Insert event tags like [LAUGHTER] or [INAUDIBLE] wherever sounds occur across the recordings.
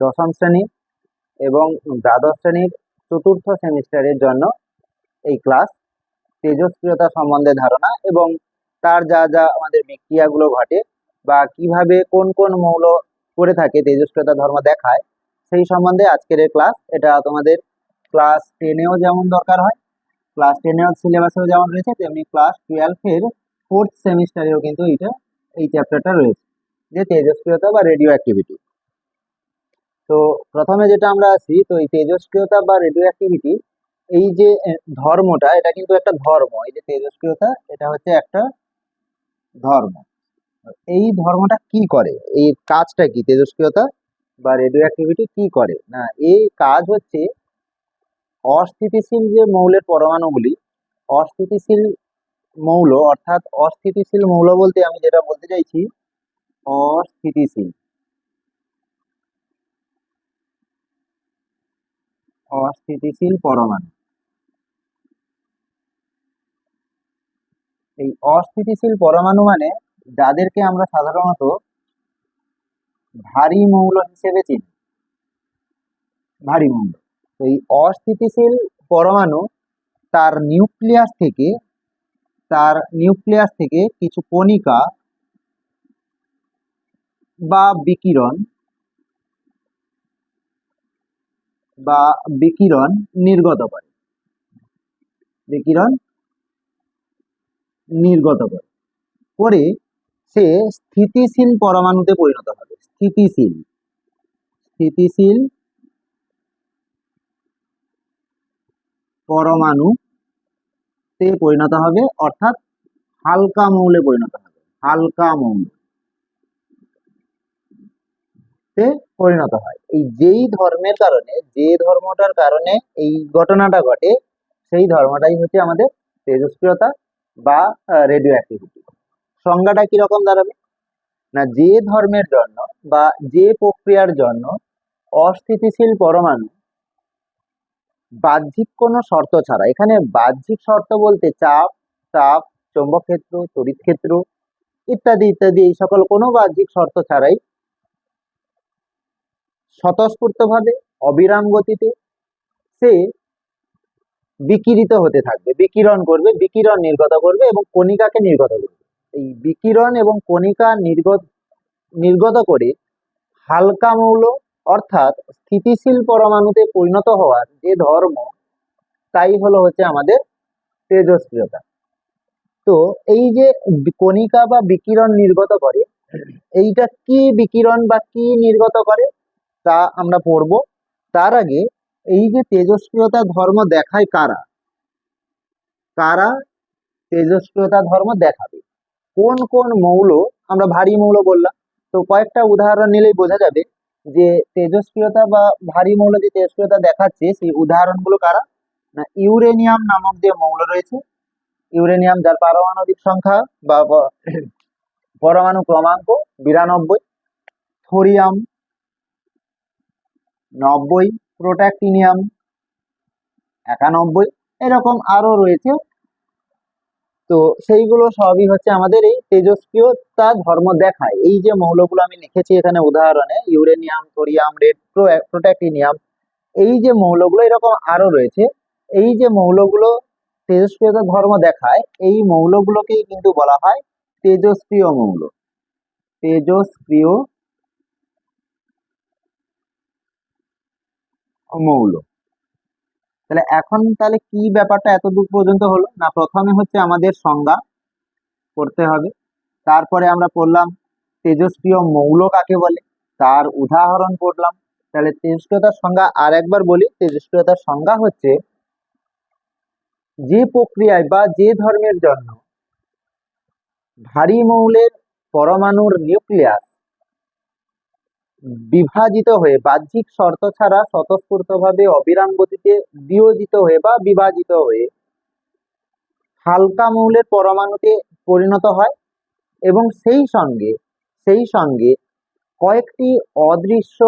দশম শ্রেণি এবং দ্বাদশ শ্রেণির চতুর্থ সেমিস্টারের জন্য এই ক্লাস তেজস্ক্রিয়তা সম্বন্ধে ধারণা এবং তার যা যা আমাদের বিক্রিয়াগুলো ঘটে বা কীভাবে কোন কোন মৌল করে থাকে, তেজস্ক্রিয়তা ধর্ম দেখায়, সেই সম্বন্ধে আজকের এই ক্লাস। এটা তোমাদের ক্লাস টেনেও যেমন দরকার হয়, ক্লাস টেনেও সিলেবাসেও যেমন রয়েছে, তেমনি ক্লাস টুয়েলভের ফোর্থ সেমিস্টারেও কিন্তু এটা এই চ্যাপ্টারটা রয়েছে। যে তেজস্ক্রিয়তা বা রেডিও অ্যাক্টিভিটি তো প্রথমে যেটা আমরা আসি তো এই তেজস্ক্রিয়তা বা রেডিও অ্যাক্টিভিটি এই যে ধর্মটা, এটা কিন্তু একটা ধর্ম। এই যে তেজস্ক্রিয়তা, এটা হচ্ছে একটা ধর্ম। এই ধর্মটা কি করে? এই কাজটা কি? তেজস্ক্রিয়তা বা রেডিও অ্যাক্টিভিটি কি করে? না, এই কাজ হচ্ছে অস্থিতিশীল যে মৌলের পরমাণুগুলি, অস্থিতিশীল মৌল, অর্থাৎ অস্থিতিশীল মৌল বলতে আমি যেটা বলতে চাইছি, অস্থিতিশীল। অস্থিতিশীল পরমাণু। এই অস্থিতিশীল পরমাণু মানে যাদেরকে আমরা সাধারণত ভারী মৌল হিসেবে চিনি। ভারী মৌল। এই অস্থিতিশীল পরমাণু তার নিউক্লিয়াস থেকে, তার নিউক্লিয়াস থেকে কিছু কণিকা বা বিকিরণ বা বিকিরণ নির্গত করে। বিকিরণ নির্গত করে। করে সে স্থিতিশীল পরমাণুতে পরিণত হবে। স্থিতিশীল। স্থিতিশীল পরমাণু তে পরিণত হবে, অর্থাৎ হালকা মৌলে পরিণত হবে। হালকা মৌল। তে পরিণত হয়। এই যেই ধর্মের কারণে, যে ধর্মটার কারণে এই ঘটনাটা ঘটে, সেই ধর্মটাই হচ্ছে আমাদের তেজস্ক্রিয়তা বা রেডিও অ্যাক্টিভিটি সংজ্ঞাটা কীরকম দাঁড়াবে? না, যে ধর্মের জন্য বা যে প্রক্রিয়ার জন্য অস্থিতিশীল পরমাণু বাহ্যিক কোনো শর্ত ছাড়া, এখানে বাহ্যিক শর্ত বলতে চাপ, তাপ, চৌম্বক ক্ষেত্র, তড়িৎ ক্ষেত্র ইত্যাদি ইত্যাদি, এই সকল কোনো বাহ্যিক শর্ত ছাড়াই স্বতঃস্ফূর্তভাবে অবিরাম গতিতে সে বিকিরিত হতে থাকবে, বিকিরণ করবে, বিকিরণ নির্গত করবে এবং কণিকাকে নির্গত করবে। এই বিকিরণ এবং কণিকা নির্গত নির্গত করে হালকা মৌল অর্থাৎ স্থিতিশীল পরমাণুতে পরিণত হওয়ার যে ধর্ম, তাই হলো হচ্ছে আমাদের তেজস্ক্রিয়তা। তো এই যে কণিকা বা বিকিরণ নির্গত করে, এইটা কি বিকিরণ বা কি নির্গত করে? তা আমরা পড়ব। তার আগে এই যে তেজস্ক্রিয়তা ধর্ম দেখায় কারা? কারা তেজস্ক্রিয়তা ধর্ম দেখাবে? কোন কোন মৌল, আমরা ভারী মৌল বললাম, তো কয়েকটা উদাহরণ নিলেই বোঝা যাবে যে তেজস্ক্রিয়তা বা ভারী মৌল যে তেজস্ক্রিয়তা দেখাচ্ছে, সেই উদাহরণগুলো কারা? না, ইউরেনিয়াম নামক যে মৌল রয়েছে, ইউরেনিয়াম যার পারমাণবিক সংখ্যা বা [CLEARS THROAT] পরমাণু ক্রমাঙ্ক বিরানব্বই, থোরিয়াম নব্বই প্রোট্যাক্টিনিয়াম, একানব্বই, এরকম আরও রয়েছে। তো সেইগুলো সবই হচ্ছে আমাদের এই তেজস্ক্রিয়তা ধর্ম দেখায়। এই যে মৌলগুলো আমি লিখেছি এখানে উদাহরণে, ইউরেনিয়াম, থোরিয়াম, রেড প্রোট্যাক্টিনিয়াম, এই যে মৌলগুলো এরকম আরও রয়েছে। এই যে মৌলগুলো তেজস্ক্রিয়তা ধর্ম দেখায়, এই মৌলগুলোকেই কিন্তু বলা হয় তেজস্ক্রিয় মৌল। তেজস্ক্রিয় মৌল তাহলে এখন তাহলে কি ব্যাপারটা এত দূর পর্যন্ত হলো? না, প্রথমে হচ্ছে আমাদের সংজ্ঞা করতে হবে। তারপরে আমরা পড়লাম তেজস্ক্রিয় মৌল কাকে বলে? তার উদাহরণ পড়লাম। তাহলে তেজস্ক্রিয়তার সংজ্ঞা আর একবার বলি, তেজস্ক্রিয়তার সংজ্ঞা হচ্ছে যে প্রক্রিয়ায় বা যে ধর্মের জন্য ভারী মৌলের পরমাণুর নিউক্লিয়াস বিভাজিত হয়ে, বাহ্যিক শর্ত ছাড়া স্বতঃস্ফূর্তভাবে অবিরাম গতিতে বিয়োজিত হয়ে বা বিভাজিত হয়ে হালকা মৌলের পরমাণুতে পরিণত হয় এবং সেই সঙ্গে সেই সঙ্গে কয়েকটি অদৃশ্য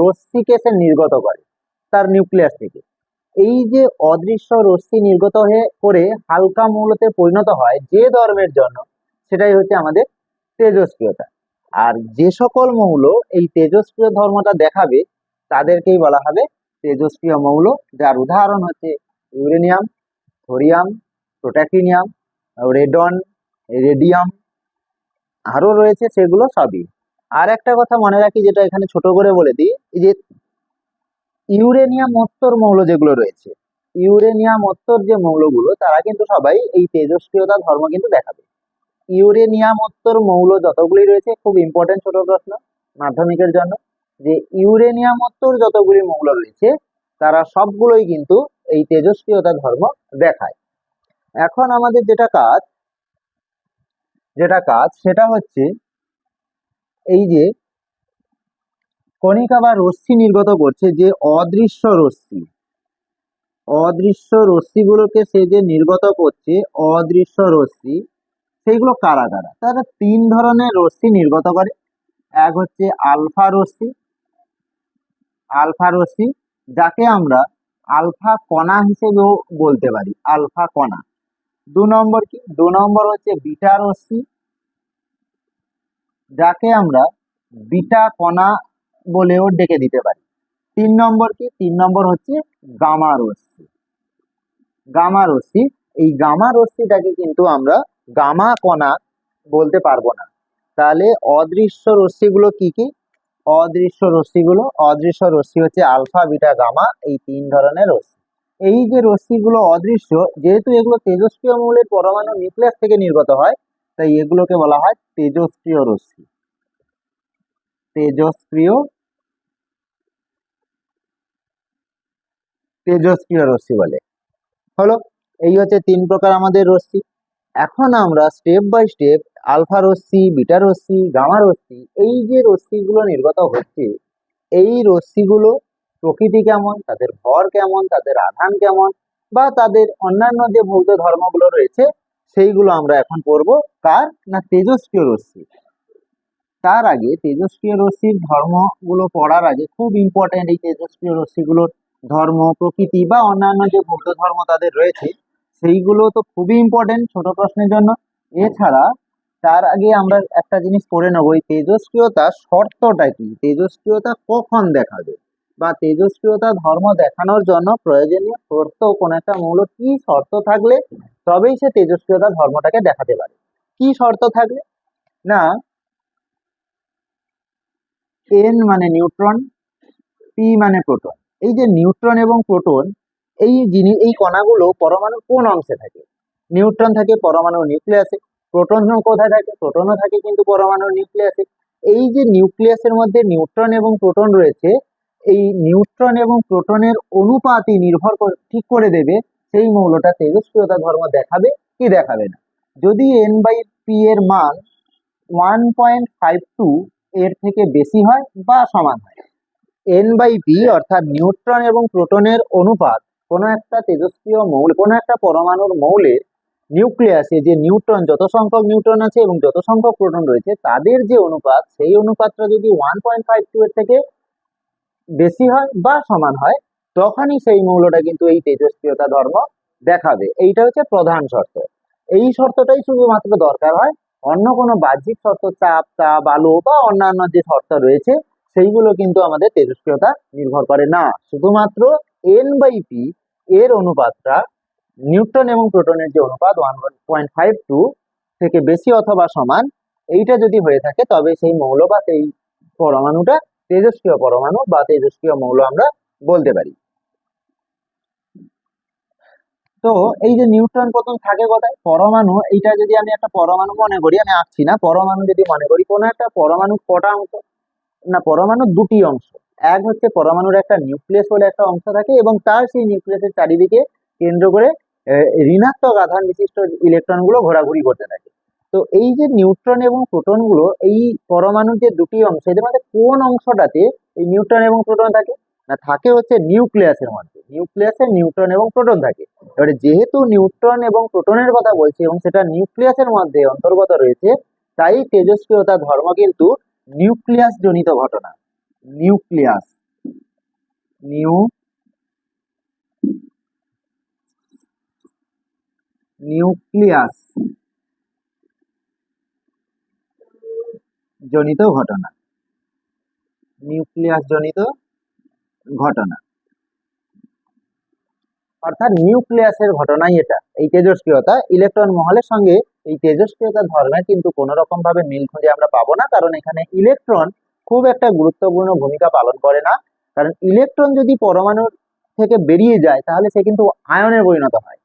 রশ্মিকে সে নির্গত করে তার নিউক্লিয়াস থেকে। এই যে অদৃশ্য রশ্মি নির্গত হয়ে করে হালকা মৌলতে পরিণত হয় যে ধর্মের জন্য, সেটাই হচ্ছে আমাদের তেজস্ক্রিয়তা। আর যে সকল মৌল এই তেজস্ক্রিয় ধর্মটা দেখাবে, তাদেরকেই বলা হবে তেজস্ক্রিয় মৌল, যার উদাহরণ হচ্ছে uranium, thorium protactinium radon, radium, আরও রয়েছে সেগুলো সবই। আর একটা কথা মনে রাখি যেটা এখানে ছোট করে বলে দিই যে ইউরেনিয়াম উত্তর মৌল যেগুলো রয়েছে, ইউরেনিয়াম উত্তর যে মৌলগুলো, তারা কিন্তু সবাই এই তেজস্ক্রিয়তা ধর্ম কিন্তু দেখাবে। ইউরেনিয়াম উত্তর মৌল যতগুলি রয়েছে, খুব ইম্পর্টেন্ট ছোট প্রশ্ন মাধ্যমিকের জন্য, যে ইউরেনিয়াম উত্তর যতগুলি মৌল রয়েছে, তারা সবগুলোই কিন্তু এই তেজস্ক্রিয়তা ধর্ম দেখায়। এখন আমাদের যেটা কাজ যেটা কাজ সেটা হচ্ছে এই যে কণিকা বা রশ্মি নির্গত করছে যে অদৃশ্য রশ্মি। অদৃশ্য রশ্মিগুলোকে সে যে নির্গত করছে, অদৃশ্য রশ্মি সেইগুলো কারা কারা? তারা তিন ধরনের রশ্মি নির্গত করে। এক হচ্ছে আলফা রশ্মি। আলফা রশ্মি যাকে আমরা আলফা কণা হিসেবেও বলতে পারি, আলফা কণা। দু নম্বর কি? দু নম্বর হচ্ছে বিটা রশ্মি, যাকে আমরা বিটা কণা বলেও ডেকে দিতে পারি। তিন নম্বর কি? তিন নম্বর হচ্ছে গামা রশ্মি। গামা রশ্মি, এই গামা রশ্মিটাকে কিন্তু আমরা গামা কণা বলতে পারব না। তাহলে অদৃশ্য রশ্মিগুলো কি কি? অদৃশ্য রশ্মিগুলো, অদৃশ্য রশ্মি হচ্ছে আলফা, বিটা, গামা এই তিন ধরনের রশ্মি। এই যে রশ্মিগুলো অদৃশ্য, যেহেতু এগুলো তেজস্ক্রিয় মৌলের পরমাণু নিউক্লিয়াস থেকে নির্গত হয়, তাই এগুলোকে বলা হয় তেজস্ক্রিয় রশ্মি। তেজস্ক্রিয় তেজস্ক্রিয় রশ্মি বলে। হলো, এই হচ্ছে তিন প্রকার আমাদের রশ্মি। এখন আমরা স্টেপ বাই স্টেপ আলফা রশ্মি বিটা রশ্মি গামা রশ্মি, এই যে রশ্মিগুলো নির্গত হচ্ছে, এই রশ্মিগুলো প্রকৃতি কেমন, তাদের ভর কেমন, তাদের আধান কেমন, বা তাদের অন্যান্য যে ভৌত ধর্মগুলো রয়েছে, সেইগুলো আমরা এখন পড়ব কার না তেজস্ক্রিয় রশ্মি। তার আগে তেজস্ক্রিয় রশ্মির ধর্মগুলো পড়ার আগে খুব ইম্পর্টেন্ট এই তেজস্ক্রিয় রশ্মিগুলোর ধর্ম, প্রকৃতি, বা অন্যান্য যে বৌদ্ধ ধর্ম তাদের রয়েছে সেইগুলো তো খুবই ইম্পর্টেন্ট ছোট প্রশ্নের জন্য। এছাড়া তার আগে আমরা একটা জিনিস পড়ে নেব, এই তেজস্ক্রিয়তা শর্তটা কি? তেজস্ক্রিয়তা কখন দেখাবে? বা তেজস্ক্রিয়তা ধর্ম দেখানোর জন্য প্রয়োজনীয় শর্ত কোন একটা মৌল কি শর্ত থাকলে তবেই সে তেজস্ক্রিয়তা ধর্মটাকে দেখাতে পারে। কি শর্ত থাকলে? না এন মানে নিউট্রন পি মানে প্রোটন এই যে নিউট্রন এবং প্রোটন এই জিনিস এই কণাগুলো পরমাণুর কোন অংশে থাকে? নিউট্রন থাকে পরমাণু নিউক্লিয়াসে। প্রোটন কোথায় থাকে? প্রোটনও থাকে কিন্তু পরমাণু নিউক্লিয়াসে। এই যে নিউক্লিয়াসের মধ্যে নিউট্রন এবং প্রোটন রয়েছে, এই নিউট্রন এবং প্রোটনের অনুপাতই নির্ভর ঠিক করে দেবে, সেই মৌলটা তেজস্ক্রিয়তা ধর্ম দেখাবে কি দেখাবে না। যদি এন বাই পি এর মান ওয়ান পয়েন্ট ফাইভ টু এর থেকে বেশি হয় বা সমান হয় এন বাই পি অর্থাৎ নিউট্রন এবং প্রোটনের অনুপাত কোনো একটা তেজস্ক্রিয় মৌল, কোনো একটা পরমাণুর মৌলের নিউক্লিয়াসে যে নিউট্রন, যত সংখ্যক নিউট্রন আছে এবং যত সংখ্যক প্রোটন রয়েছে, তাদের যে অনুপাত, সেই অনুপাতটা যদি ওয়ান পয়েন্ট ফাইভ টু এর থেকে বেশি হয় বা সমান হয়, তখনই সেই মৌলটা কিন্তু এই তেজস্ক্রিয়তা ধর্ম দেখাবে। এইটা হচ্ছে প্রধান শর্ত। এই শর্তটাই শুধুমাত্র দরকার হয়, অন্য কোনো বাহ্যিক শর্ত, চাপ, তাপ, আলো বা অন্যান্য যে শর্ত রয়েছে, সেইগুলো কিন্তু আমাদের তেজস্ক্রিয়তা নির্ভর করে না। শুধুমাত্র এন বাই পি এর অনুপাতটা নিউট্রন এবং প্রোটনের যে অনুপাত ওয়ান পয়েন্ট ফাইভ টু থেকে বেশি অথবা সমান, এইটা যদি হয়ে থাকে, তবে সেই মৌল বা সেই পরমাণুটা তেজস্ক্রিয় পরমাণু বা তেজস্ক্রিয় মৌল আমরা বলতে পারি। তো এই যে নিউট্রন প্রোটন থাকে কোথায়? পরমাণু, এইটা যদি আমি একটা পরমাণু মনে করি, আমি আঁকছি না, পরমাণু যদি মনে করি, কোনো একটা পরমাণু কটা অংশ? না, পরমাণুর দুটি অংশ। এক হচ্ছে পরমাণুর একটা নিউক্লিয়াস বলে একটা অংশ থাকে এবং তার সেই নিউক্লিয়াসের চারিদিকে কেন্দ্র করে ঋণাত্মক আধান বিশিষ্ট ইলেকট্রনগুলো ঘোরাঘুরি করতে থাকে। তো এই যে নিউট্রন এবং প্রোটনগুলো, এই পরমাণুর যে দুটি অংশ, এদের মধ্যে কোন অংশটাতে এই নিউট্রন এবং প্রোটন থাকে? না, থাকে হচ্ছে নিউক্লিয়াসের মধ্যে। নিউক্লিয়াসে নিউট্রন এবং প্রোটন থাকে। এবারে যেহেতু নিউট্রন এবং প্রোটনের কথা বলছি এবং সেটা নিউক্লিয়াসের মধ্যে অন্তর্গত রয়েছে, তাই তেজস্ক্রিয়তা ধর্ম কিন্তু নিউক্লিয়াস জনিত ঘটনা। নিউক্লিয়াস। নিউ নিউক্লিয়াস জনিত ঘটনা। নিউক্লিয়াস জনিত ঘটনা। অর্থাৎ নিউক্লিয়াসের ঘটনাই এটা। এই তেজস্ক্রিয়তা ইলেকট্রন মহলের সঙ্গে এই তেজস্ক্রিয়তা ধর্মের কিন্তু কোনো রকম ভাবে মিল খুঁজে আমরা পাবো না, কারণ এখানে ইলেকট্রন খুব একটা গুরুত্বপূর্ণ ভূমিকা পালন করে না। কারণ ইলেকট্রন যদি পরমাণুর থেকে বেরিয়ে যায়, তাহলে সে কিন্তু আয়নে পরিণত হয়।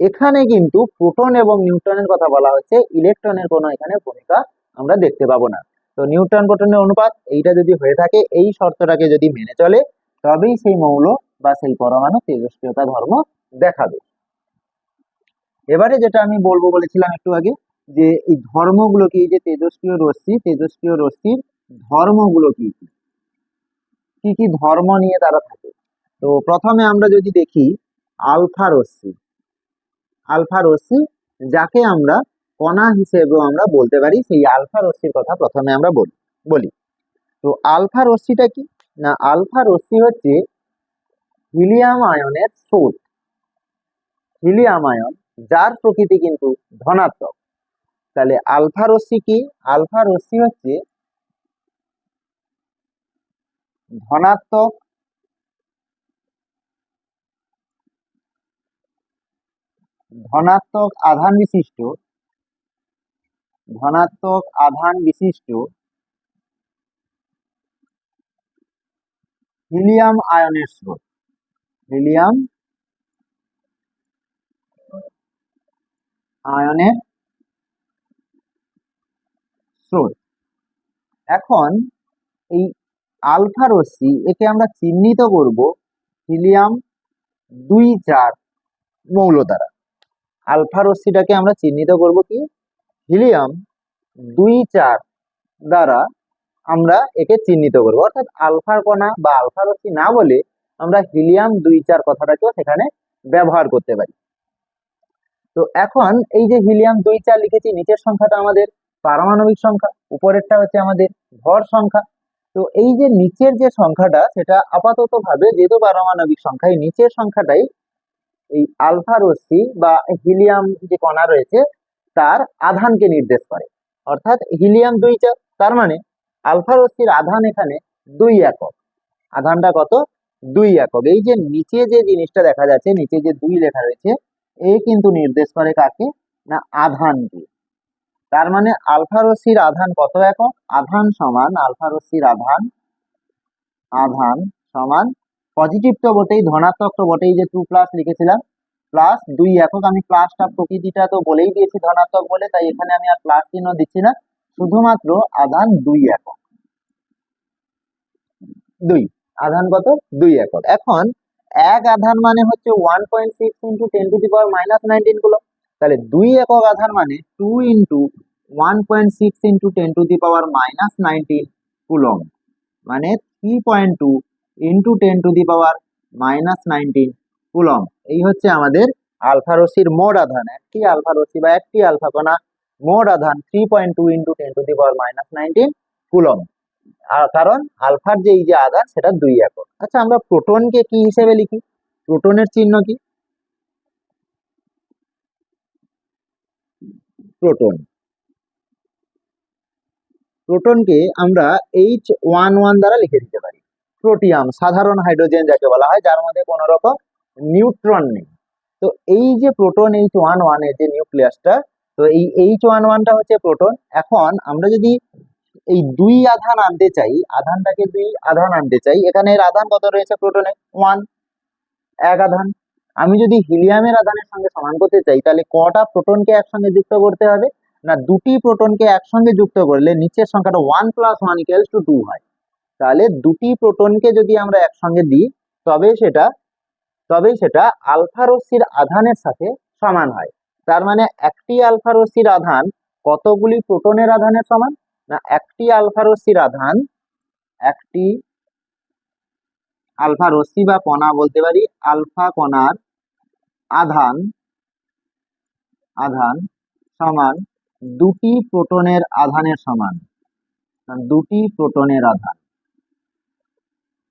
এখানে কিন্তু প্রোটন এবং নিউট্রনের কথা বলা হচ্ছে। ইলেকট্রনের কোনো এখানে ভূমিকা আমরা দেখতে পাবো না। তো নিউট্রন প্রোটনের অনুপাত এইটা যদি হয়ে থাকে, এই শর্তটাকে যদি মেনে চলে, তবেই সেই মৌল বা সেই পরমাণু তেজস্ক্রিয়তা ধর্ম দেখাবে। এবারে যেটা আমি বলব বলেছিলাম একটু আগে, যে এই ধর্মগুলো কি এই যে তেজস্ক্রিয় রশ্মি, তেজস্ক্রিয় রশ্মির ধর্মগুলো কি কি? কি কি ধর্ম নিয়ে তারা থাকে? তো প্রথমে আমরা যদি দেখি আলফা রশ্মি। আলফা রশ্মি যাকে আমরা কণা হিসেবেও আমরা বলতে পারি, সেই আলফা রশ্মির কথা প্রথমে আমরা বলি বলি। তো আলফা রশ্মিটা কি? না, আলফা রশ্মি হচ্ছে হিলিয়াম আয়নের স্রোত। হিলিয়াম আয়ন, যার প্রকৃতি কিন্তু ধনাত্মক। তাহলে আলফা রশ্মি কি? আলফা রশ্মি হচ্ছে ধনাত্মক ধনাত্মক আধান বিশিষ্ট, ধনাত্মক আধান বিশিষ্ট, হিলিয়াম আয়নের স্রোত, হিলিয়াম আয়নের স্রোত। এখন এই আলফা রশ্মি, একে আমরা চিহ্নিত করব হিলিয়াম দুই চার মৌল দ্বারা। আলফা রশ্মিটাকে আমরা চিহ্নিত করব কি? হিলিয়াম দুই চার দ্বারা আমরা একে চিহ্নিত করব। অর্থাৎ আলফার কণা বা আলফা রশ্মি না বলে আমরা হিলিয়াম দুই চার কথাটাকেও সেখানে ব্যবহার করতে পারি। তো এখন এই যে হিলিয়াম দুই চার লিখেছি, নিচের সংখ্যাটা আমাদের পারমাণবিক সংখ্যা, উপরেরটা হচ্ছে আমাদের ভর সংখ্যা। তো এই যে নিচের যে সংখ্যাটা, সেটা আপাতত ভাবে যেহেতু পারমাণবিক সংখ্যা, এই নিচের সংখ্যাটাই এই আলফা রশ্মি বা হিলিয়াম যে কণা রয়েছে, তার আধানকে নির্দেশ করে। অর্থাৎ হিলিয়াম দুই চার তার মানে আলফা রশ্মির আধান এখানে দুই একক। আধানটা কত? দুই একক। এই যে নিচে যে জিনিসটা দেখা যাচ্ছে, নিচে যে দুই লেখা রয়েছে, এ কিন্তু নির্দেশ করে কাকে? না আধানকে তার মানে আলফা রশ্মির আধান কত একক? আধান সমান আলফা রশ্মির আধান আধান সমান পজিটিভ তো বটেই, ধনাত্মক তো বটেই যে টু প্লাস লিখেছিলাম। প্লাস দুই একক, আমি প্লাসটা প্রকৃতিটা তো বলেই দিয়েছি ধনাত্মক বলে, তাই এখানে আমি আর প্লাস চিহ্ন দিচ্ছি না। শুধুমাত্র আধান দুই একক। দুই। আধান কত? দুই একক। এখন এক আধান মানে হচ্ছে one point six into ten to the power minus নাইনটিনগুলো। তাহলে দুই একক আধান মানে two into one point six into ten to the power minus nineteen coulomb মানে three point two into ten to the power minus nineteen coulomb এই হচ্ছে আমাদের alpha রশ্মির মোট আধান। একটি আলফা রশ্মি বা একটি আলফা কণা মোট আধান three point two into ten to the power minus nineteen coulomb কারণ আলফার যে এই যে আধান, সেটা দুই একক। আচ্ছা আমরা প্রোটনকে কি হিসেবে লিখি? প্রোটনের চিহ্ন কি? প্রোটন প্রোটনকে আমরা এইচ ওয়ান ওয়ান দ্বারা লিখে দিতে পারি। প্রোটিয়াম সাধারণ হাইড্রোজেন যাকে বলা হয়, যার মধ্যে কোনো রকম নিউট্রন নেই। তো এই যে প্রোটন এইচ ওয়ান ওয়ানের যে নিউক্লিয়াসটা তো এই এইচ ওয়ান ওয়ানটা হচ্ছে প্রোটন এখন আমরা যদি এই দুই আধান আনতে চাই, আধানটাকে দুই আধান আনতে চাই, এখানে এর আধান কত রয়েছে প্রোটনে ওয়ান এক আধান। আমি যদি হিলিয়ামের আধানের সঙ্গে সমান করতে চাই, তাহলে কটা প্রোটনকে একসঙ্গে যুক্ত করতে হবে? না, দুটি প্রোটনকে একসঙ্গে যুক্ত করলে নিচের সংখ্যাটা one plus one equals to two হয়। তাহলে দুটি প্রোটনকে যদি আমরা একসঙ্গে দিই তবে সেটা, তবেই সেটা আলফা রশ্মির আধানের সাথে সমান হয়। তার মানে একটি আলফা রশ্মির আধান কতগুলি প্রোটনের আধানের সমান? না, একটি আলফা রশ্মির আধান, একটি আলফা রশ্মি বা কণা বলতে পারি আলফা কণার আধান আধান সমান দুটি প্রোটনের আধানের সমান দুটি প্রোটনের আধান,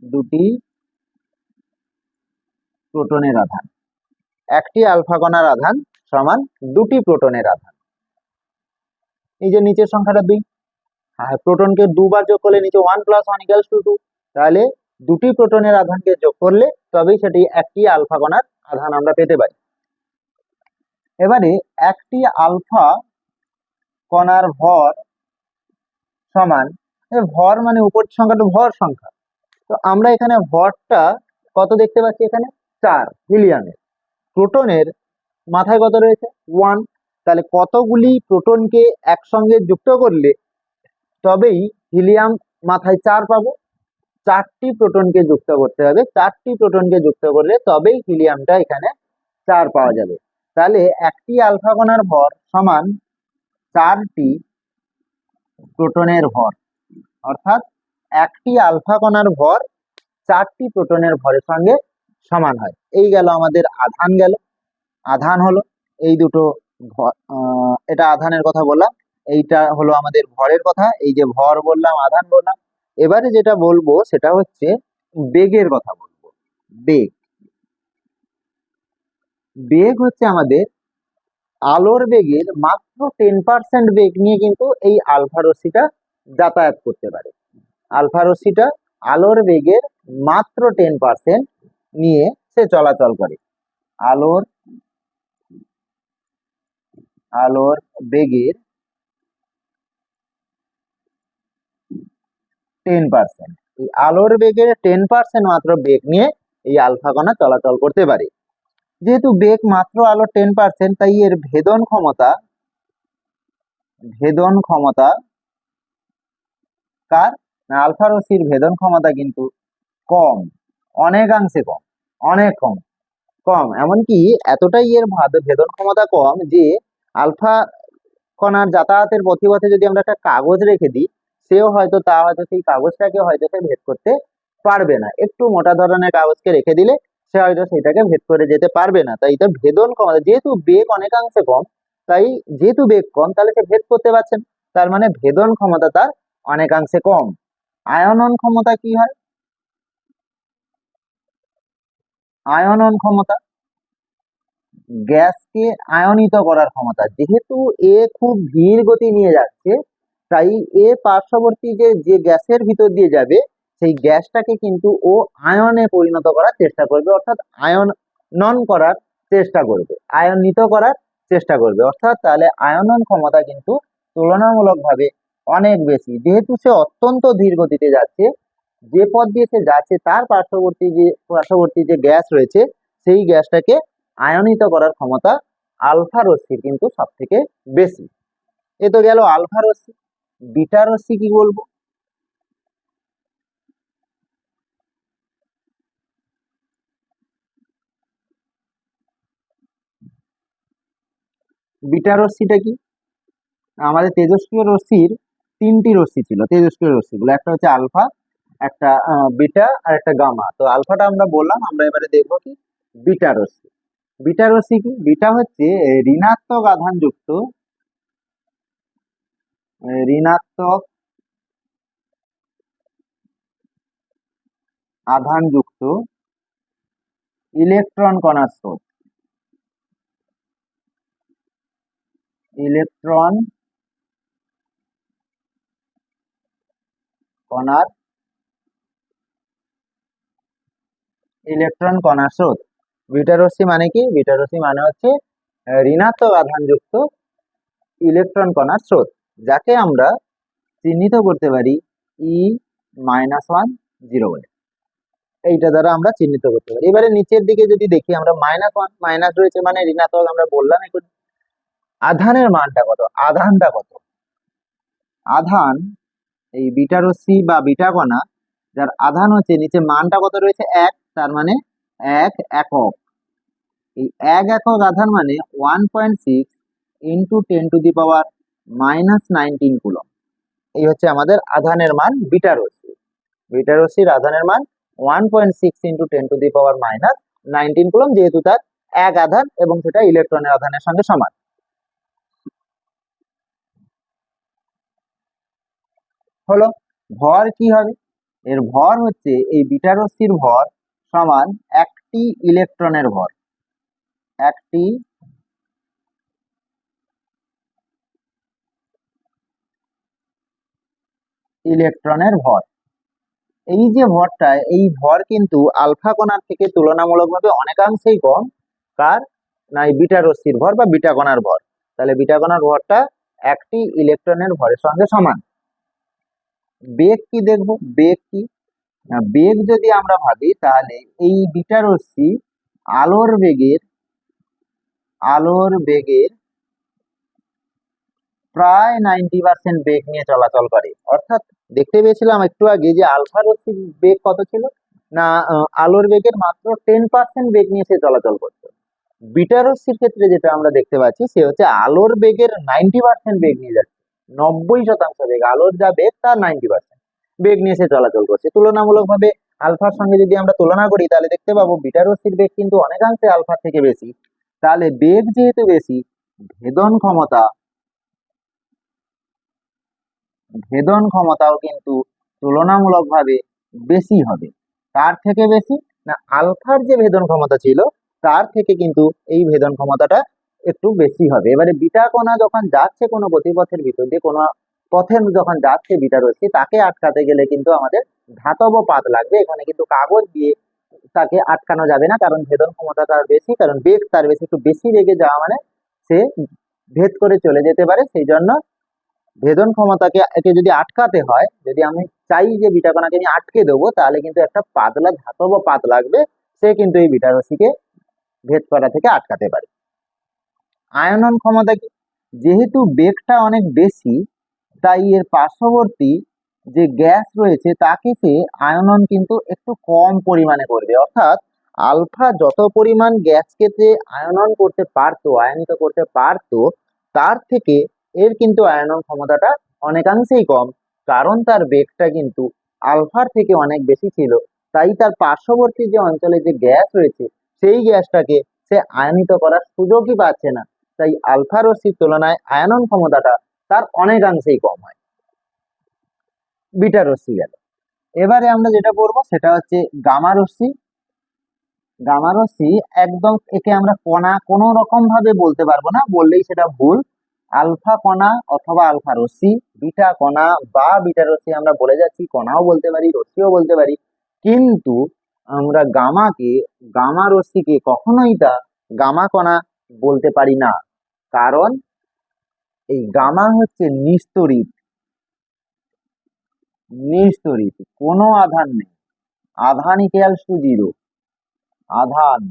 দুটি প্রোটনের আধান। একটি আলফা কণার আধান সমান দুটি প্রোটনের আধান। এই যে নিচের সংখ্যাটা দুই হ্যাঁ প্রোটনকে দুবার যোগ করলে নিচে one plus one equals to two তাহলে দুটি প্রোটনের আধানকে যোগ করলে তবেই সেটি একটি আলফা কণার আধান আমরা পেতে পারি। এবারে একটি আলফা কণার ভর সমান ভর মানে উপর সংখ্যাটা ভর সংখ্যা। তো আমরা এখানে ভরটা কত দেখতে পাচ্ছি এখানে? চার হিলিয়ামের প্রোটনের মাথায় কত রয়েছে? ওয়ান তাহলে কতগুলি প্রোটনকে একসঙ্গে যুক্ত করলে তবেই হিলিয়াম মাথায় চার পাবো। চারটি প্রোটনকে যুক্ত করতে হবে। চারটি প্রোটনকে যুক্ত করলে তবেই হিলিয়ামটা এখানে চার পাওয়া যাবে। তাহলে একটি আলফা কণার ভর সমান চারটি প্রোটনের ভর। অর্থাৎ একটি আলফা কণার ভর চারটি প্রোটনের ভরের সঙ্গে সমান হয়। এই গেল আমাদের আধান গেল। আধান হলো এই দুটো ভ- আহ, এটা আধানের কথা বললাম। এইটা হলো আমাদের ভরের কথা। এই যে ভর বললাম আধান বললাম। এবারে যেটা বলব সেটা হচ্ছে বেগের কথা বলব। বেগ। বেগ হচ্ছে আমাদের আলোর বেগের মাত্র টেন পার্সেন্ট বেগ নিয়ে কিন্তু এই আলফা যাতায়াত করতে পারে। আলফা রশ্মিটা আলোর বেগের মাত্র টেন পার্সেন্ট নিয়ে সে চলাচল করে। আলোর আলোর বেগের টেন পার্সেন্ট এই আলোর বেগের টেন পার্সেন্ট মাত্র বেগ নিয়ে এই আলফা কণা চলাচল করতে পারে। যেহেতু বেগ মাত্র আলো টেন পার্সেন্ট তাই এর ভেদন ক্ষমতা ভেদন ক্ষমতা কার? না, আলফা রশ্মির ভেদন ক্ষমতা কিন্তু কম, অনেকাংশে কম, অনেক কম কম। এমনকি এতটাই এর ভেদন ক্ষমতা কম যে আলফা কণার যাতায়াতের পথে পথে যদি আমরা একটা কাগজ রেখে দিই সেও হয়তো তা হয়তো সেই কাগজটাকে হয়তো সে ভেদ করতে পারবে না। একটু মোটা ধরনের কাগজকে রেখে দিলে সে হয়তো সেটাকে ভেদ করে যেতে পারবে না। তাই তো ভেদন ক্ষমতা যেহেতু বেগ অনেকাংশে কম, তাই যেহেতু বেগ কম, তাহলে সে ভেদ করতে পারছে না। তার মানে ভেদন ক্ষমতা তার অনেকাংশে কম। আয়নন ক্ষমতা কি হয়? আয়নন ক্ষমতা গ্যাসকে আয়নিত করার ক্ষমতা। যেহেতু এ খুব ধীর গতি নিয়ে যাচ্ছে তাই এ পার্শ্ববর্তী যে যে গ্যাসের ভিতর দিয়ে যাবে, সেই গ্যাসটাকে কিন্তু ও আয়নে পরিণত করার চেষ্টা করবে, অর্থাৎ আয়নন করার চেষ্টা করবে, আয়নিত করার চেষ্টা করবে। অর্থাৎ তাহলে আয়নন ক্ষমতা কিন্তু তুলনামূলকভাবে অনেক বেশি। যেহেতু সে অত্যন্ত ধীর গতিতে যাচ্ছে, যে পথ দিয়ে সে যাচ্ছে, তার পার্শ্ববর্তী যে পার্শ্ববর্তী যে গ্যাস রয়েছে, সেই গ্যাসটাকে আয়নিত করার ক্ষমতা আলফা রশ্মির কিন্তু সব থেকে বেশি। এ তো গেল আলফা রশ্মি। বিটা রশ্মি কি বলব? বিটা রশ্মিটা কি? আমাদের তেজস্ক্রিয় রশ্মির তিনটি রশ্মি ছিল তেজস্ক্রিয় রশ্মিগুলো। একটা হচ্ছে আলফা একটা বিটা আর একটা গামা। তো আলফাটা আমরা বললাম আমরা এবারে দেখব কি? বিটা রশ্মি। বিটা রশ্মি কি? বিটা হচ্ছে ঋণাত্মক আধান যুক্ত এ, ঋণাত্মক আধান যুক্ত ইলেকট্রন কণার স্রোত ইলেকট্রন কণার ইলেকট্রন কণার স্রোত বিটা রশ্মি মানে কি? বিটা রশ্মি মানে হচ্ছে ঋণাত্মক আধানযুক্ত ইলেকট্রন কণার স্রোত যাকে আমরা চিহ্নিত করতে পারি ই মাইনাস ওয়ান জিরো বলে এইটা দ্বারা আমরা চিহ্নিত করতে পারি। এবারে নিচের দিকে যদি দেখি, আমরা মাইনাস ওয়ান মাইনাস রয়েছে মানে ঋণাত্মক, আমরা বললাম এখন আধানের মানটা কত? আধানটা কত? আধান, এই বিটা রশ্মি বা বিটা কণা, যার আধান হচ্ছে নিচে মানটা কত রয়েছে? এক, তার মানে এক একক। এই এক একক আধান মানে one point six into ten to the power minus nineteen coulomb এই হচ্ছে আমাদের আধানের মান বিটা রশ্মি বিটা আধানের মান one point six into ten to the power minus nineteen coulomb যেহেতু তার এক আধান এবং সেটা ইলেকট্রনের আধানের সঙ্গে সমান। হলো, ভর কি হবে? এর ভর হচ্ছে এই বিটা ভর সমান একটি ইলেকট্রনের ভর। একটি ইলেকট্রনের ভর। এই যে ভরটা, এই ভর কিন্তু আলফা কণার থেকে তুলনামূলকভাবে অনেকাংশেই কম, কার? না, এই বিটা রশ্মির ভর বা বিটা কণার ভর। তাহলে বিটা কণার ভরটা একটি ইলেকট্রনের ভরের সঙ্গে সমান। বেগ কি দেখব? বেগ কি? না, বেগ যদি আমরা ভাবি, তাহলে এই বিটা রশ্মি আলোর বেগের আলোর বেগের প্রায় নাইনটি পার্সেন্ট বেগ নিয়ে চলাচল করে। অর্থাৎ দেখতে পেয়েছিলাম একটু আগে যে আলফা রশ্মির বেগ কত ছিল? না আলোর বেগের মাত্র টেন পার্সেন্ট বেগ নিয়ে সে চলাচল করতো। বিটা রশ্মির ক্ষেত্রে যেটা আমরা দেখতে পাচ্ছি, সে হচ্ছে আলোর বেগের নাইনটি পার্সেন্ট বেগ নিয়ে যাচ্ছে। নব্বই শতাংশ বেগ আলোর যা বেগ তার নাইনটি পার্সেন্ট বেগ নিয়ে সে চলাচল করছে। তুলনামূলকভাবে আলফার সঙ্গে যদি আমরা তুলনা করি, তাহলে দেখতে পাবো বিটা রশ্মির বেগ কিন্তু অনেকাংশে আলফার থেকে বেশি। তাহলে বেগ যেহেতু বেশি, ভেদন ক্ষমতা ভেদন ক্ষমতাও কিন্তু তুলনামূলকভাবে বেশি হবে। তার থেকে বেশি? না, আলফার যে ভেদন ক্ষমতা ছিল, তার থেকে কিন্তু এই ভেদন ক্ষমতাটা একটু বেশি হবে। এবারে বিটা কণা যখন যাচ্ছে কোনো গতিপথের ভিতর দিয়ে, কোনো পথে যখন যাচ্ছে বিটা রশ্মি, তাকে আটকাতে গেলে কিন্তু আমাদের ধাতব পাত লাগবে। এখানে কিন্তু কাগজ দিয়ে তাকে আটকানো যাবে না, কারণ ভেদন ক্ষমতা তার বেশি, কারণ বেগ তার বেশি। একটু বেশি রেগে যাওয়া মানে সে ভেদ করে চলে যেতে পারে। সেই জন্য ভেদন ক্ষমতাকে একে যদি আটকাতে হয়, যদি আমি চাই যে বিটা কণাকে আমি আটকে দেবো, তাহলে কিন্তু একটা পাতলা ধাতব পাত লাগবে, সে কিন্তু এই বিটা ভেদ করা থেকে আটকাতে পারে। আয়নন ক্ষমতা কি? যেহেতু বেগটা অনেক বেশি, তাই এর পার্শ্ববর্তী যে গ্যাস রয়েছে, তাকে সে আয়নন কিন্তু একটু কম পরিমাণে করবে। অর্থাৎ আলফা যত পরিমাণ গ্যাসকে যে আয়নন করতে পারতো, আয়নিত করতে পারতো, তার থেকে এর কিন্তু আয়নন ক্ষমতাটা অনেকাংশেই কম। কারণ তার বেগটা কিন্তু আলফার থেকে অনেক বেশি ছিল। তাই তার পার্শ্ববর্তী যে অঞ্চলে যে গ্যাস রয়েছে, সেই গ্যাসটাকে সে আয়নিত করার সুযোগই পাচ্ছে না। তাই আলফা রশ্মির তুলনায় আয়নন ক্ষমতাটা তার অনেকাংশেই কম হয়। বিটা রশ্মি গেল। এবারে আমরা যেটা পড়ব সেটা হচ্ছে গামা রশ্মি। গামা রশ্মি একদম একে আমরা কণা কোনো রকম ভাবে বলতে পারব না, বললেই সেটা ভুল। আলফা কণা অথবা আলফা রশ্মি, বিটা কণা বা বিটা রশ্মি আমরা বলে যাচ্ছি, কণাও বলতে পারি, রশ্মিও বলতে পারি। কিন্তু আমরা গামাকে, গামা রশ্মিকে কখনোই তা গামা কণা বলতে পারি না। কারণ এই গামা হচ্ছে নিস্তরিত। নিস্তরিত, কোনো আধান নেই। আধান ইকুয়ালস টু জিরো। আধান।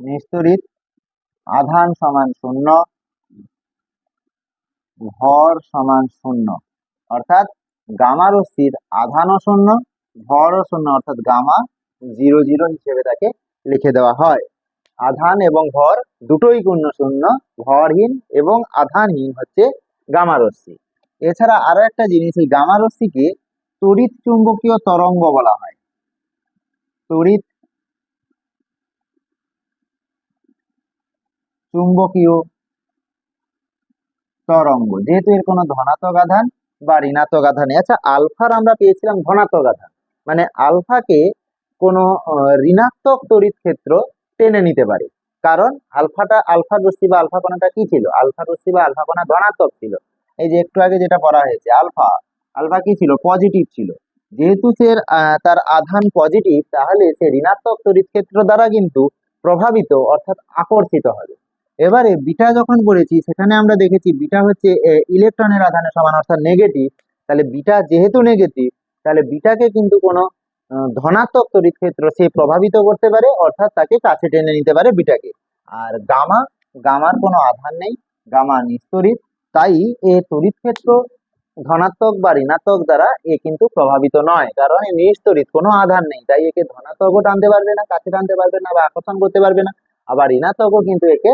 নিস্তরিত, আধান সমান শূন্য, ভর সমান শূন্য। অর্থাৎ গামা রশ্মির আধানও শূন্য, ভরও শূন্য, অর্থাৎ গামা জিরো জিরো হিসেবে তাকে লিখে দেওয়া হয়। আধান এবং ভর দুটোই পূর্ণ শূন্য, ভরহীন এবং আধানহীন হচ্ছে গামা রশ্মি এছাড়া আরও একটা জিনিস, এই গামা রশ্মিকে তড়িৎ চুম্বকীয় তরঙ্গ বলা হয়। তড়িৎ চুম্বকীয় তরঙ্গ। যেহেতু এর কোনো ধনাত্মক আধান বা ঋণাত্মক আধান আচ্ছা আলফার আমরা পেয়েছিলাম ধনাত্মক আধান। মানে আলফাকে কোনো ঋণাত্মক তড়িৎ ক্ষেত্র টেনে নিতে পারে। কারণ আলফাটা, আলফা রশ্মি বা আলফা কণাটা কি ছিল? আলফা রশ্মি বা আলফা কণা ধনাত্মক ছিল। এই যে একটু আগে যেটা পড়া হয়েছে, আলফা আলফা কি ছিল? পজিটিভ ছিল। যেহেতু সে তার আধান পজিটিভ, তাহলে সে ঋণাত্মক তড়িৎ ক্ষেত্র দ্বারা কিন্তু প্রভাবিত, অর্থাৎ আকর্ষিত হবে। এবারে বিটা যখন বলেছি সেখানে আমরা দেখেছি বিটা হচ্ছে ইলেকট্রনের আধানের সমান অর্থাৎ নেগেটিভ তাহলে বিটা যেহেতু নেগেটিভ তাহলে বিটাকে কিন্তু কোনো ধনাত্মক তড়িৎ ক্ষেত্র সে প্রভাবিত করতে পারে, অর্থাৎ তাকে কাছে টেনে নিতে পারে বিটাকে। আর গামা, গামার কোনো আধান নেই, গামা নিস্তরিত তাই এ তড়িৎ ক্ষেত্র ধনাত্মক বা ঋণাত্মক দ্বারা এ কিন্তু প্রভাবিত নয়, কারণ এ নিস্তরিত কোনো আধান নেই, তাই একে ধনাত্মকও টানতে পারবে না, কাছে টানতে পারবে না বা আকর্ষণ করতে পারবে না, আবার ঋণাত্মকও কিন্তু একে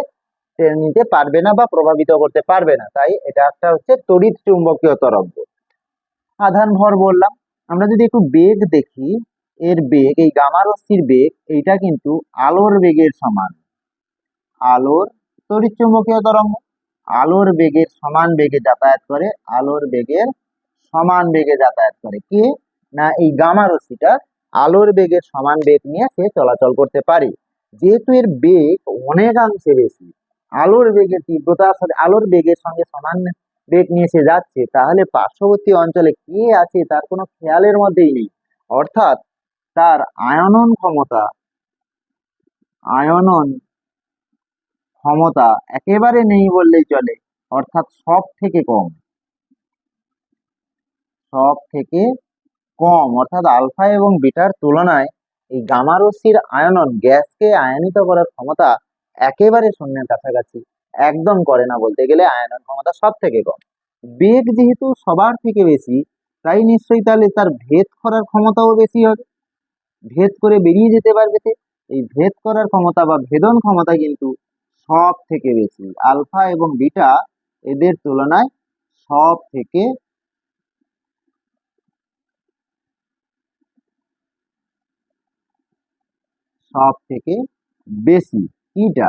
নিতে পারবে না বা প্রভাবিত করতে পারবে না। তাই এটা একটা হচ্ছে তড়িৎ চুম্বকীয় তরঙ্গ। আধান ভর বললাম। আমরা যদি একটু বেগ দেখি, এর বেগ, এই গামা রশ্মির বেগ, এইটা কিন্তু আলোর বেগের সমান। আলোর তড়িৎ চুম্বকীয় তরঙ্গ। আলোর বেগের সমান বেগে যাতায়াত করে, আলোর বেগের সমান বেগে যাতায়াত করে। কে? না, এই গামা রশ্মিটা আলোর বেগের সমান বেগ নিয়ে সে চলাচল করতে পারে। যেহেতু এর বেগ অনেকাংশে বেশি আলোর বেগের তীব্রতার সাথে আলোর বেগের সঙ্গে সমান বেগ নিয়ে সে যাচ্ছে, তাহলে পার্শ্ববর্তী অঞ্চলে কে আছে তার কোনো খেয়ালের মধ্যেই নেই। অর্থাৎ তার আয়নন ক্ষমতা আয়নন ক্ষমতা একেবারে নেই বললেই চলে, অর্থাৎ সব থেকে কম। সব থেকে কম, অর্থাৎ আলফা এবং বিটার তুলনায় এই গামা রশ্মির আয়নন গ্যাসকে আয়নিত করার ক্ষমতা একেবারে শূন্যের কাছাকাছি, একদম করে না বলতে গেলে আয়নন ক্ষমতা সব থেকে কম। বেগ যেহেতু সবার থেকে বেশি, তাই নিশ্চয়ই তাহলে তার ভেদ করার ক্ষমতাও বেশি হবে। ভেদ করে বেরিয়ে যেতে পারবে এই ভেদ করার ক্ষমতা বা ভেদন ক্ষমতা কিন্তু সব থেকে বেশি। আলফা এবং বিটা এদের তুলনায় সব থেকে সব থেকে বেশি। কিটা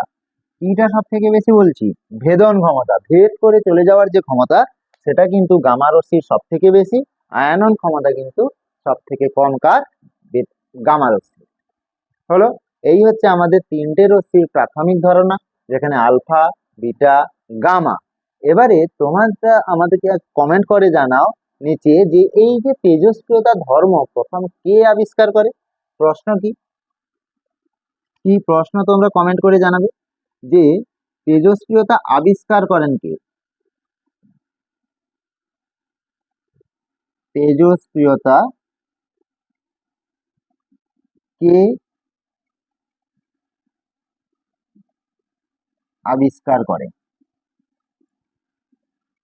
কিটা সব থেকে বেশি বলছি, ভেদন ক্ষমতা, ভেদ করে চলে যাওয়ার যে ক্ষমতা, সেটা কিন্তু গামা রশ্মির সব থেকে বেশি, আয়নন ক্ষমতা কিন্তু সব থেকে কম কার? বে- গামা হলো? এই হচ্ছে আমাদের তিনটে রশ্মির প্রাথমিক ধারণা, যেখানে আলফা, বিটা, গামা। এবারে তোমরা আমাদেরকে কমেন্ট করে জানাও নিচে যে এই যে তেজস্ক্রিয়তা ধর্ম প্রথম কে আবিষ্কার করে? প্রশ্ন কি? কি প্রশ্ন তোমরা কমেন্ট করে জানাবে? যে তেজস্ক্রিয়তা আবিষ্কার করেন কে? তেজস্ক্রিয়তা কে আবিষ্কার করে?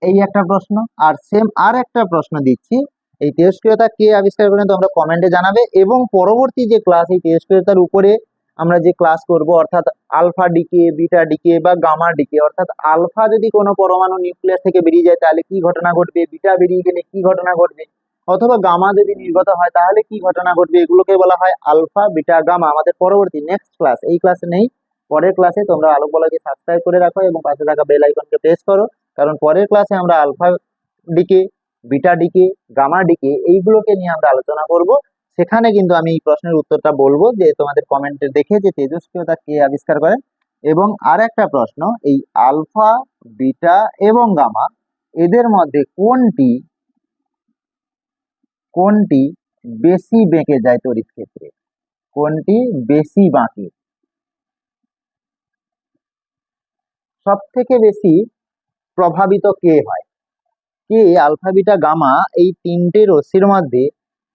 এই একটা প্রশ্ন। আর সেম আর একটা প্রশ্ন দিচ্ছি। এই তেজস্ক্রিয়তা কে আবিষ্কার করেন তোমরা কমেন্টে জানাবে। এবং পরবর্তী যে ক্লাস এই তেজস্ক্রিয়তার উপরে আমরা যে ক্লাস করব, অর্থাৎ আলফা ডিকে বিটা ডিকে বা গামা ডিকে অর্থাৎ আলফা যদি কোনো পরমাণু নিউক্লিয়াস থেকে বেরিয়ে যায়, তাহলে কি ঘটনা ঘটবে? বিটা বেরিয়ে গেলে কি ঘটনা ঘটবে? অথবা গামা যদি নির্গত হয়, তাহলে কি ঘটনা ঘটবে? এগুলোকে বলা হয় আলফা বিটা গামা আমাদের পরবর্তী নেক্সট ক্লাস এই ক্লাসে নেই। পরের ক্লাসে তোমরা আলোক বলাকে সাবস্ক্রাইব করে রাখো এবং পাশে থাকা বেল আইকনকে প্রেস করো। কারণ পরের ক্লাসে আমরা alpha decay beta decay gamma decay এইগুলোকে নিয়ে আমরা আলোচনা করব। সেখানে কিন্তু আমি এই প্রশ্নের উত্তরটা বলব যে তোমাদের কমেন্টে দেখে যে তেজস্ক্রিয়তা কে আবিষ্কার করেন এবং আর একটা প্রশ্ন, এই আলফা, বিটা এবং গামা এদের মধ্যে কোনটি কোনটি বেশি বেঁকে যায় তড়িৎ ক্ষেত্রে? কোনটি বেশি বাঁকে? সব থেকে বেশি প্রভাবিত কে হয়? কে, আলফা, বিটা, গামা এই তিনটে রশ্মির মধ্যে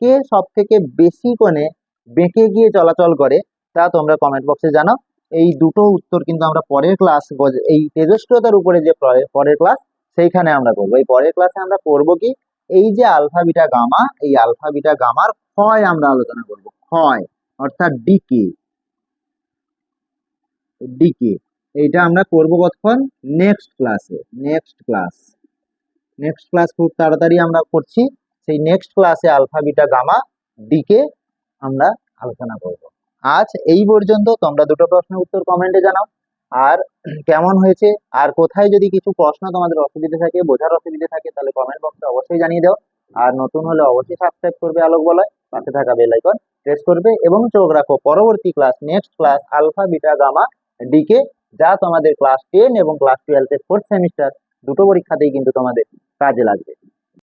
কে সব থেকে বেশি কোণে বেঁকে গিয়ে চলাচল করে, তা তোমরা কমেন্ট বক্সে জানাও। এই দুটো উত্তর কিন্তু আমরা পরের ক্লাস এই তেজস্ক্রিয়তার উপরে যে পরে- পরের ক্লাস সেইখানে আমরা করব। এই পরের ক্লাসে আমরা করব কি? এই যে আলফা বিটা গামা এই আলফা বিটা গামার ক্ষয় আমরা আলোচনা করব। ক্ষয়, অর্থাৎ ডিকে ডিকে এইটা আমরা করব কতক্ষণ? নেক্সট ক্লাসে নেক্সট ক্লাস নেক্সট ক্লাস খুব তাড়াতাড়ি আমরা করছি। সেই নেক্সট ক্লাসে আলফা বিটা গামা ডিকে আমরা আলোচনা করব। আজ এই পর্যন্ত, তোমরা দুটো প্রশ্নের উত্তর কমেন্টে জানাও। আর কেমন হয়েছে? আর কোথায় যদি কিছু প্রশ্ন তোমাদের অসুবিধা থাকে, বোঝার অসুবিধা থাকে, তাহলে কমেন্ট বক্সে অবশ্যই জানিয়ে দাও। আর নতুন হলে অবশ্যই সাবস্ক্রাইব করবে আলোক বলয় পাশে থাকা বেল আইকন প্রেস করবে এবং চোখ রাখো পরবর্তী class next class alpha beta gamma decay যা তোমাদের ক্লাস টেন এবং ক্লাস টুয়েলভ এর ফোর্থ সেমিস্টার দুটো পরীক্ষাতেই কিন্তু তোমাদের কাজে লাগবে।